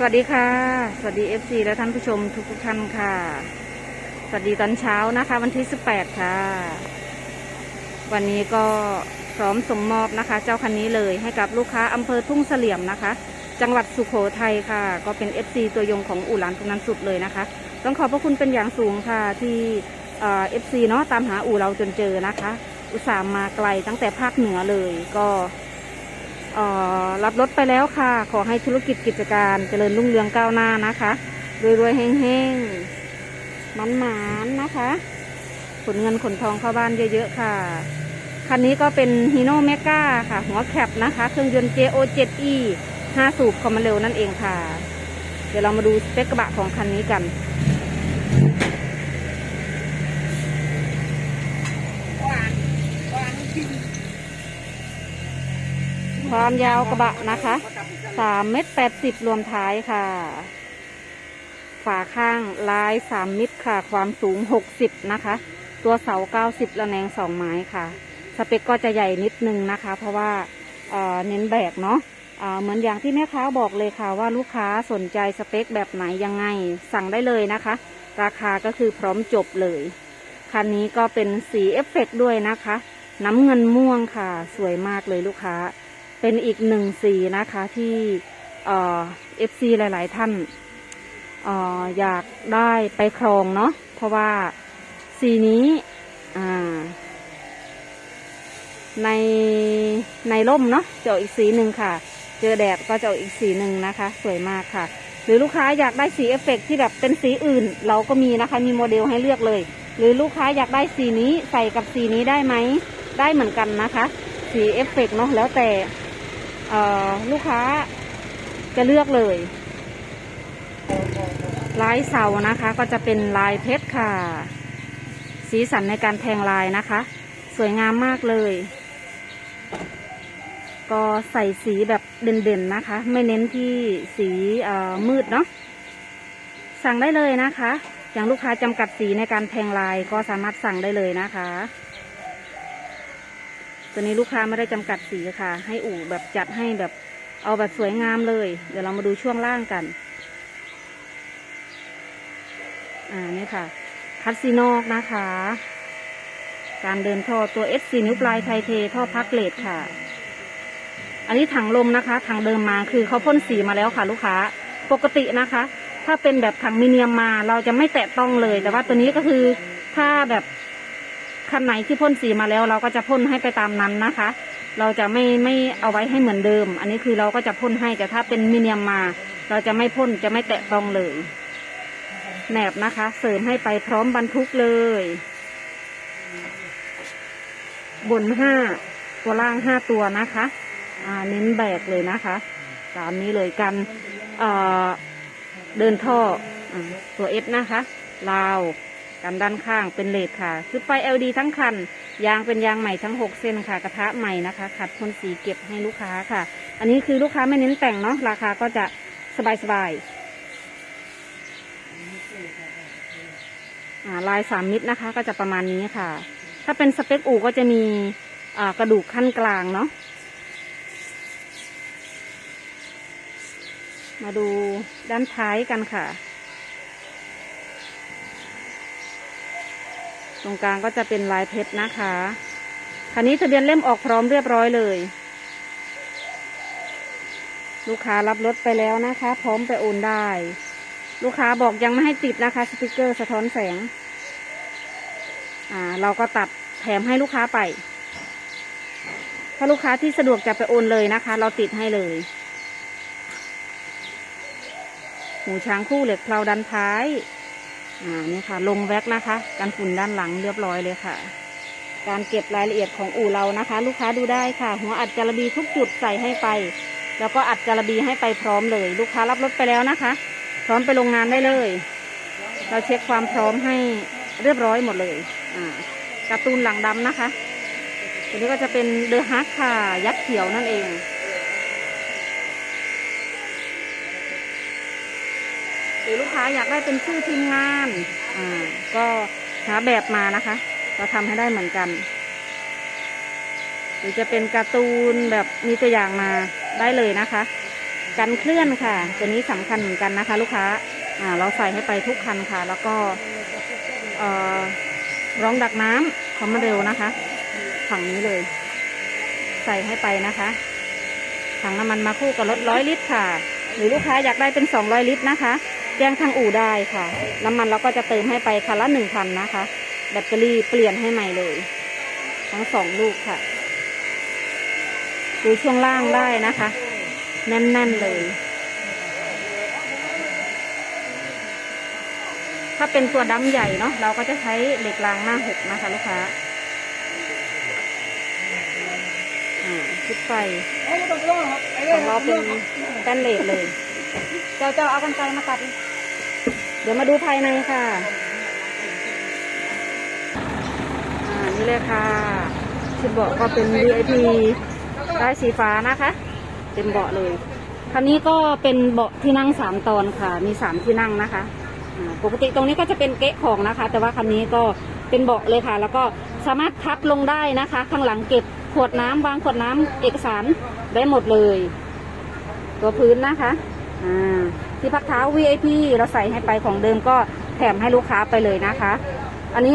สวัสดีค่ะ สวัสดี FC และท่านผู้ชมทุกทุกๆท่านค่ะ สวัสดีตอนเช้านะคะ วันที่ 18 ค่ะ วันนี้ก็พร้อมส่งมอบนะคะ เจ้าคันนี้เลยให้กับลูกค้าอำเภอทุ่งเสลี่ยมนะคะ จังหวัดสุโขทัยค่ะ ก็เป็น FC ตัวยงของอู่หลานตรงนั้นสุดเลยนะคะ ต้องขอบพระคุณเป็นอย่างสูงค่ะที่เอ่อฟซีเนาะตามหาอู่เราจนเจอนะคะ อุตส่าห์มาไกลตั้งแต่ภาคเหนือเลยก็ รับรถไปแล้วค่ะ ขอให้ธุรกิจกิจการเจริญรุ่งเรืองก้าวหน้านะคะรวยๆแห้งๆมันหมานนะคะ ขนเงินขนทองเข้าบ้านเยอะๆค่ะ คันนี้ก็เป็นฮีโน่เมกาค่ะ หัวแคปนะคะ เครื่องยนต์ JO7E 5 สูบคอมมานเร็วนั่นเองค่ะ เดี๋ยวเรามาดูสเปคกระบะของคันนี้กัน ความยาวกระบะนะคะสามเมตรแปดสิบรวมท้ายค่ะ ฝาข้างลายสามมิตรค่ะ ความสูงหกสิบนะคะ ตัวเสาเก้าสิบระแนงสองไม้ค่ะ สเปคก็จะใหญ่นิดนึงนะคะ เพราะว่าเเน้นแบกเนาะเอ่อเหมือนอย่างที่แม่ค้าบอกเลยค่ะว่าลูกค้าสนใจสเปคแบบไหนยังไง สั่งได้เลยนะคะ ราคาก็คือพร้อมจบเลย คันนี้ก็เป็นสีเอฟเฟกต์ด้วยนะคะ น้ำเงินม่วงค่ะ สวยมากเลยลูกค้า เป็นอีกหนึ่งสีนะคะที่เอฟซีหลาย ๆ ท่านอออยากได้ไปครองเนาะเพราะว่าสีนี้ในในร่มเนาะจะออีกสีหนึ่งค่ะ เจอแดดก็จะออีกสีหนึ่งนะคะ สวยมากค่ะ หรือลูกค้าอยากได้สีเอฟเฟกต์ที่แบบเป็นสีอื่น เราก็มีนะคะมีโมเดลให้เลือกเลย หรือลูกค้าอยากได้สีนี้ใส่กับสีนี้ได้ไหมได้เหมือนกันนะคะ สีเอฟเฟกต์เนาะแล้วแต่ ลูกค้าจะเลือกเลยลายเสานะคะ ก็จะเป็นลายเพชรค่ะ สีสันในการแทงลายนะคะ สวยงามมากเลย ก็ใส่สีแบบเด่นๆนะคะ ไม่เน้นที่สีมืดเนาะสั่งได้เลยนะคะ อย่างลูกค้าจำกัดสีในการแทงลายก็สามารถสั่งได้เลยนะคะ ตัวนี้ลูกค้าไม่ได้จำกัดสีค่ะ ให้อู่แบบจัดให้แบบเอาแบบสวยงามเลย เดี๋ยวเรามาดูช่วงล่างกัน อ่านี่ค่ะ คัตซีโนกนะคะ การเดินท่อตัว S 4 นิ้วปลายไทเทท่อพักเลดค่ะ อันนี้ถังลมนะคะถังเดิมมาคือเขาพ่นสีมาแล้วค่ะ ลูกค้า ปกตินะคะ ถ้าเป็นแบบถังมิเนียมมาเราจะไม่แตะต้องเลย แต่ว่าตัวนี้ก็คือถ้าแบบ คันไหนที่พ่นสีมาแล้ว เราก็จะพ่นให้ไปตามนั้นนะคะ เราจะไม่ไม่เอาไว้ให้เหมือนเดิม อันนี้คือเราก็จะพ่นให้แต่ถ้าเป็นมิเนียมมา เราจะไม่พ่นจะไม่แตะต้องเลยแหนบนะคะ เสริมให้ไปพร้อมบรรทุกเลย บนห้าตัวล่างห้าตัวนะคะอาเน้นแบกเลยนะคะ ตามนี้เลยกันเเดินท่ออตัวเอฟนะคะลาว กันด้านข้างเป็นเลดค่ะ คือไฟ LED ทั้งคัน ยางเป็นยางใหม่ทั้ง 6 เส้นค่ะ กระทะใหม่นะคะ ขัดพ่นสีเก็บให้ลูกค้าค่ะ อันนี้คือลูกค้าไม่เน้นแต่งเนาะ ราคาก็จะสบายสบายลายสามมิตรนะคะ ก็จะประมาณนี้ค่ะ ถ้าเป็นสเปคอู่ก็จะมีกระดูกขั้นกลางเนาะ มาดูด้านท้ายกันค่ะ ตรงกลางก็จะเป็นลายเพชรนะคะ คันนี้ทะเบียนเล่มออกพร้อมเรียบร้อยเลย ลูกค้ารับรถไปแล้วนะคะ พร้อมไปโอนได้ ลูกค้าบอกยังไม่ให้ติดนะคะ สติกเกอร์สะท้อนแสง อ่า เราก็ตัดแถมให้ลูกค้าไป ถ้าลูกค้าที่สะดวกจะไปโอนเลยนะคะ เราติดให้เลยหูช้างคู่เหล็กเพลาดันท้าย อ่านี่ค่ะ ลงแว็กนะคะ กันฝุ่นด้านหลังเรียบร้อยเลยค่ะ การเก็บรายละเอียดของอู่เรานะคะ ลูกค้าดูได้ค่ะ หัวอัดจารบีทุกจุดใส่ให้ไป แล้วก็อัดจารบีให้ไปพร้อมเลย ลูกค้ารับรถไปแล้วนะคะ พร้อมไปโรงงานได้เลย เราเช็คความพร้อมให้เรียบร้อยหมดเลยอ่าการ์ตูนหลังดำนะคะตัวนี้ก็จะเป็นเดอะฮักค่ะ ยักษ์เขียวนั่นเอง รือลูกค้าอยากได้เป็นชื่อทีมงานอ่าก็หาแบบมานะคะ เราทำให้ได้เหมือนกัน หรือจะเป็นการ์ตูนแบบมีตัวอย่างมาได้เลยนะคะ กันเคลื่อนค่ะ ตัวนี้สำคัญเหมือนกันนะคะ ลูกค้าอ่าเราใส่ให้ไปทุกคันค่ะ แล้วก็เอ่อร้องดักน้ำความเร็วนะคะ ฝั่งนี้เลย ใส่ให้ไปนะคะถังน้ำมันมาคู่กับรถร้อยลิตรค่ะ หรือลูกค้าอยากได้เป็นสองร้อยลิตรนะคะ แจ้งทางอู่ได้ค่ะ น้ำมันเราก็จะเติมให้ไปคันละหนึ่งพันนะคะ แบตเตอรี่เปลี่ยนให้ใหม่เลย ทั้งสองลูกค่ะ ดูช่วงล่างได้นะคะ แน่นๆเลย ถ้าเป็นตัวดำใหญ่เนาะเราก็จะใช้เหล็กรางหน้าหกนะคะ ลูกค้าอ่าชุดไฟเอาไม่ต้องกลัวครับไอ้ขเรื่องเราเป็นแตนเลสเลย เจ้าเจ้าเอากันไกลมาตัดดิเดี๋ยวมาดูภายในค่ะอ่านี่เลยค่ะชุดเบาะก็เป็น VIP ได้สีฟ้านะคะ เต็มเบาะเลย คันนี้ก็เป็นเบาะที่นั่งสามตอนค่ะ มีสามที่นั่งนะคะปกติตรงนี้ก็จะเป็นเก๊ะของนะคะ แต่ว่าคันนี้ก็เป็นเบาะเลยค่ะ แล้วก็สามารถพับลงได้นะคะ ข้างหลังเก็บขวดน้ำวางขวดน้ำเอกสารได้หมดเลย ตัวพื้นนะคะ อ่า ที่พักเท้า VIP เราใส่ให้ไปของเดิมก็แถมให้ลูกค้าไปเลยนะคะ อันนี้